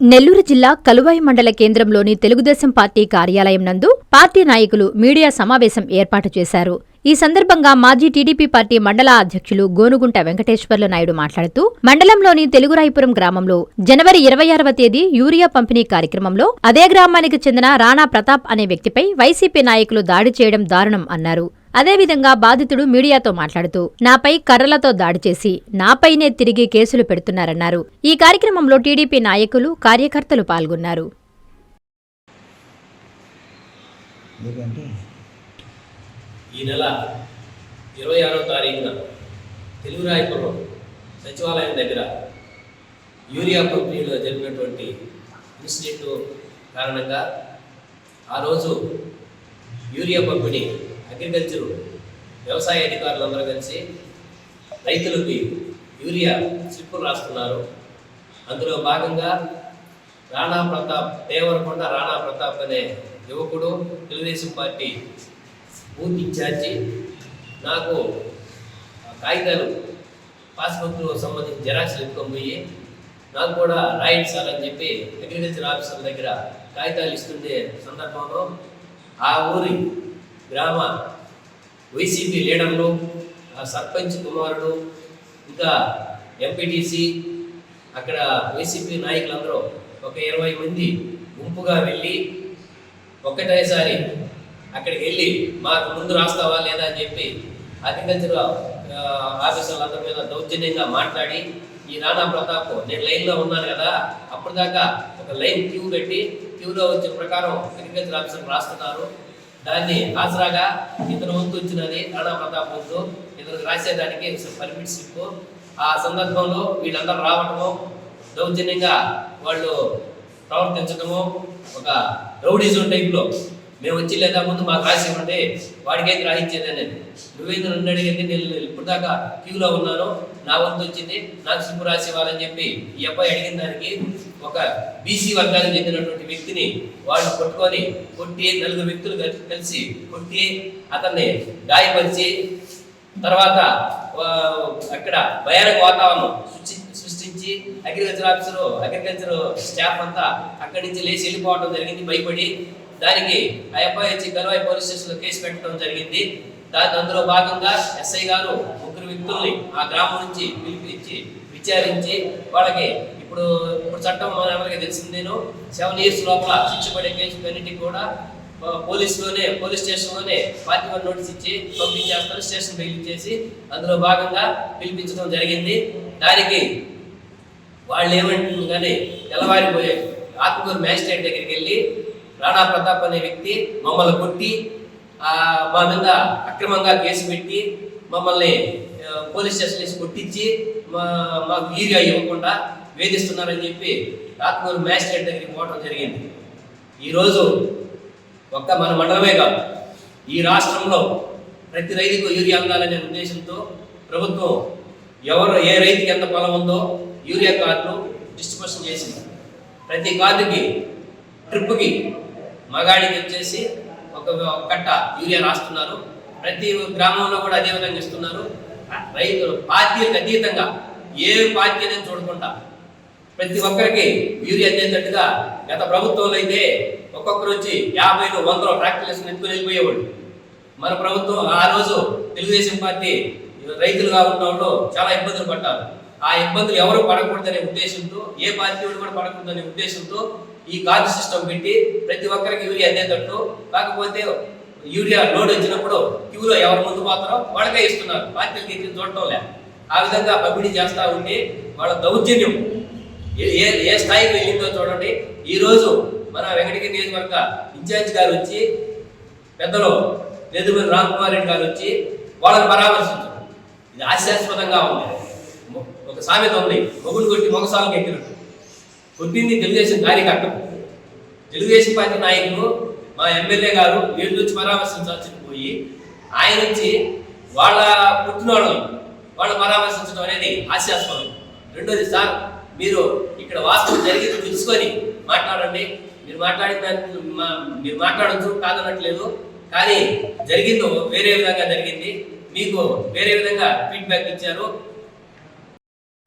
నెల్లూరు జిల్లా కలువాయి మండల కేంద్రంలోని తెలుగుదేశం పార్టీ కార్యాలయం నందు పార్టీ నాయకులు మీడియా సమావేశం ఏర్పాటు చేశారు. ఈ సందర్భంగా మాజీ టీడీపీ పార్టీ మండల అధ్యక్షులు గోనుగుంట వెంకటేశ్వర్లు నాయుడు మాట్లాడుతూ మండలంలోని తెలుగురాయపురం గ్రామంలో జనవరి ఇరవై ఆరవ తేదీ యూరియా పంపిణీ కార్యక్రమంలో అదే గ్రామానికి చెందిన రాణా ప్రతాప్ అనే వ్యక్తిపై వైసీపీ నాయకులు దాడి చేయడం దారుణం అన్నారు. అదేవిధంగా బాధితుడు మీడియాతో మాట్లాడుతూ నాపై కర్రలతో దాడి చేసి నాపైనే తిరిగి కేసులు పెడుతున్నారన్నారు. ఈ కార్యక్రమంలో టీడీపీ నాయకులు కార్యకర్తలు పాల్గొన్నారు. ఈ నెల ఇరవై ఆరో తారీఖున తెలుగురాయపురం సచివాలయం దగ్గర యూరియా పంపిణీలో జరిగినటువంటి ఇన్సిడెంట్ కారణంగా ఆ రోజు యూరియా పంపిణీ అగ్రికల్చర్ వ్యవసాయ అధికారులందరూ కలిసి రైతులకి యూరియా స్లిప్పులు రాస్తున్నారు. అందులో భాగంగా రాణా ప్రతాప్ దేవరకొండ రాణా ప్రతాప్ అనే యువకుడు తెలుగుదేశం పార్టీ బూత్ ఇన్ఛార్జి. నాకు కాగితాలు పాస్బుక్లు సంబంధించి జెరాక్స్లు ఎత్తుకొని పోయి నాకు కూడా రాయండి సార్ అని చెప్పి అగ్రికల్చర్ ఆఫీసర్ దగ్గర కాగితాలు ఇస్తుండే సందర్భంలో ఆ ఊరి గ్రామ వైసీపీ లీడర్లు సర్పంచ్ కుమారుడు ఇంకా ఎంపీటీసీ అక్కడ వైసీపీ నాయకులందరూ ఒక ఇరవై మంది గుంపుగా వెళ్ళి ఒక్కటేసారి అక్కడికి వెళ్ళి మాకు ముందు రాస్తావా లేదా అని చెప్పి అగ్రికల్చర్ ఆ, ఆఫీసర్లందరి మీద దౌర్జన్యంగా మాట్లాడి ఈ రాణా ప్రతాప్ నేను లైన్లో ఉన్నాను కదా అప్పటిదాకా ఒక లైన్ క్యూ పెట్టి క్యూలో వచ్చిన ప్రకారం అగ్రికల్చర్ ఆఫీసర్ రాస్తున్నారు. దాన్ని ఆసరాగా ఇతను వంతు వచ్చినది రాణా ప్రతాప్ వంతు ఇతను రాసేదానికి పర్మిట్ స్లిప్ ఆ సందర్భంలో వీళ్ళందరూ రావటము దౌర్జన్యంగా వాళ్ళు ప్రవర్తించడము ఒక రౌడీజం టైప్లో మేము వచ్చి లేదా ముందు మాకు రాసి ఇవ్వండి వాడికైతే రాయించేది అనేది. నువ్వేంద్ర నన్ను అడిగింది నేను ఇప్పుడు దాకా క్యూలో ఉన్నాను నా వంతు వచ్చింది నాకు స్లిప్ రాసి ఇవ్వాలని చెప్పి ఈ అబ్బాయి అడిగిన దానికి ఒక బీసీ వర్గానికి చెందినటువంటి వ్యక్తిని వాళ్ళు కొట్టుకొని కొట్టి నలుగురు వ్యక్తులు కలిసి- కొట్టి అతన్ని గాయపరిచి తర్వాత అక్కడ భయానక వాతావరణం సృష్టి సృష్టించి అగ్రికల్చర్ ఆఫీసర్ అగ్రికల్చర్ స్టాఫ్ అంతా అక్కడి నుంచి లేచి వెళ్ళిపోవడం జరిగింది. భయపడి దానికి ఆ అబ్బాయి వచ్చి పోలీస్ స్టేషన్లో కేసు పెట్టడం జరిగింది. దాని అందులో భాగంగా ఎస్ఐ గారు ముగ్గురు వ్యక్తుల్ని ఆ గ్రామం నుంచి పిలిపించి విచారించి వాళ్ళకి ఇప్పుడు ఇప్పుడు చట్టం మన ఎవరికి తెలిసిందేను సెవెన్ ఇయర్స్ లోపల శిక్ష పడే కేసు కూడా పోలీసులోనే పోలీస్ స్టేషన్లోనే పార్టీ వన్ నోటీస్ ఇచ్చి పంపించేస్తారు స్టేషన్ బెయిల్ ఇచ్చేసి అందులో భాగంగా పిలిపించడం జరిగింది. దానికి వాళ్ళు ఏమంటుంది కానీ తెల్లవారిపోయే ఆత్మకూరు మ్యాజిస్ట్రేట్ దగ్గరికి వెళ్ళి రాణా ప్రతాప్ అనే వ్యక్తి మమ్మల్ని కొట్టి మా మీద అక్రమంగా కేసు పెట్టి మమ్మల్ని పోలీస్ స్టేషన్ వేసి కొట్టించి మా మాకు ఈరియా ఇవ్వకుండా వేధిస్తున్నారని చెప్పి రాత్మూరు మ్యాజిస్ట్రేట్ దగ్గరికి పోవడం జరిగింది. ఈరోజు ఒక్క మన మండలమే కాదు ఈ రాష్ట్రంలో ప్రతి రైతుకు యూరియా అందాలనే ఉద్దేశంతో ప్రభుత్వం ఎవరు ఏ రైతుకి ఎంత పొలం ఉందో యూరియా కార్డులు డిస్ట్రిబ్యూషన్ చేసింది. ప్రతి కార్డుకి ట్రిప్కి మగాడికి వచ్చేసి ఒక కట్ట యూరియా రాస్తున్నారు. ప్రతి గ్రామంలో కూడా అదే విధంగా ఇస్తున్నారు రైతులు పార్టీలకు అతీతంగా ఏ పార్టీ అనేది చూడకుండా ప్రతి ఒక్కరికి యూరియా అందేటట్టుగా గత ప్రభుత్వంలో అయితే ఒక్కొక్కరు వచ్చి యాభైలో వందలో ట్రాక్టర్లు వేసుకుని ఎత్తుకుని వెళ్ళిపోయేవాడు మన ప్రభుత్వం ఆ రోజు తెలుగుదేశం పార్టీ రైతులుగా ఉన్న వాళ్ళు చాలా ఇబ్బందులు పడ్డారు. ఆ ఇబ్బందులు ఎవరు పడకూడదనే ఉద్దేశంతో ఏ పార్టీ కూడా పడకూడదనే ఉద్దేశంతో ఈ కార్డు సిస్టమ్ పెట్టి ప్రతి ఒక్కరికి యూరియా అందేటట్టు. కాకపోతే యూరియా లోడ్ వచ్చినప్పుడు క్యూలో ఎవరు ముందు మాత్రం వాళ్ళకే ఇస్తున్నారు. పార్టీలకి ఎత్తి చూడటం లే ఆ విధంగా పంపిణీ చేస్తూ ఉంటే వాళ్ళ దౌర్జన్యం ఏ ఏ- స్థాయికి వెళ్ళిందో చూడండి. ఈ రోజు మన వెంకటగిరి నియోజకవర్గ ఇన్ఛార్జ్ గారు వచ్చి పెద్దలు నెదుమూరి రామ్కుమార్ రెడ్డి గారు వచ్చి వాళ్ళని పరామర్శించారు. ఇది ఆశాస్పదంగా ఉంది. ఒక సామెత ఉంది. మొగుడు కొట్టి మొగసాలకు ఎక్కినట్టు కొట్టింది తెలుగుదేశం కార్యకర్త. తెలుగుదేశం పార్టీ నాయకులు మా ఎమ్మెల్యే గారు వీళ్ళ నుంచి పరామర్శించాల్సి పోయి ఆయన నుంచి వాళ్ళ పుట్టినవాళ్ళం వాళ్ళు పరామర్శించడం అనేది హాస్యాస్పదం. రెండోది సార్ మీరు ఇక్కడ వాస్తవం జరిగింది తెలుసుకొని మాట్లాడండి. మీరు మాట్లాడిన మా- మీరు మాట్లాడచ్చు కాదనట్లేదు. కానీ జరిగిందో వేరే విధంగా జరిగింది. మీకు వేరే విధంగా ఫీడ్బ్యాక్ ఇచ్చారు.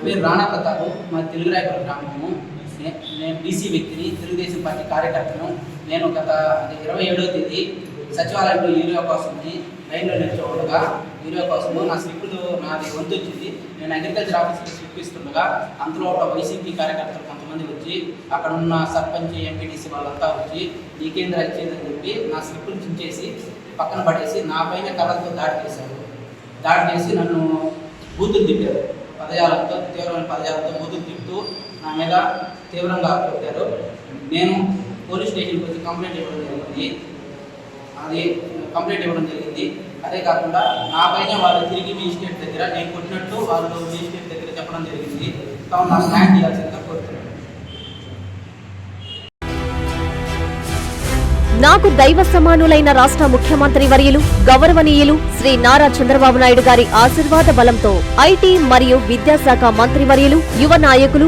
మీరు రాణా ప్రతాప్ మా తెలుగు రాయపురం గ్రామము. నే- నేను బీసీ వ్యక్తిని తెలుగుదేశం పార్టీ కార్యకర్తను నేను గత ఇరవై ఏడవ తేదీ సచివాలయంలో యూరియా కోసమని లైన్లో నిలిచి యూరియా కోసము నా స్లిప్పులు నాది వంతు వచ్చింది. నేను అగ్రికల్చర్ ఆఫీస్కి స్లిప్ ఇస్తుండగా అంతలో ఒక వైసీపీ కార్యకర్తలు కొంతమంది వచ్చి అక్కడ ఉన్న సర్పంచ్ ఎంపీటీసీ వాళ్ళంతా వచ్చి నీకేంద్ర ఇచ్చేదని చెప్పి నా స్లిప్పులు చించేసి పక్కన పడేసి నా పైన కళ్ళతో దాడి చేశారు. దాడి చేసి నన్ను బూతులు తిట్టారు. పదజాలంతో తీవ్రమైన పదజాలంతో బూతులు తిప్పుతూ నా మీద తీవ్రంగా కొట్టారు. నేను పోలీస్ స్టేషన్కి వచ్చి కంప్లైంట్ ఇవ్వడం జరిగింది. అది కంప్లైంట్ ఇవ్వడం జరిగింది. అదే కాకుండా నా పైన వాళ్ళు తిరిగి మేజిస్ట్రేట్ దగ్గర నేను కొట్టినట్టు వాళ్ళు మేజిస్ట్రేట్ దగ్గర చెప్పడం జరిగింది. తాము నాకు న్యాయం చేయాల్సిందిగా కోరుతున్నాను. నాకు దైవ సమానులైన రాష్ట్ర ముఖ్యమంత్రి వర్యులు గౌరవనీయులు శ్రీ నారా చంద్రబాబు నాయుడు గారి ఆశీర్వాద బలంతో ఐటీ మరియు విద్యాశాఖ మంత్రి వర్యులు యువ నాయకులు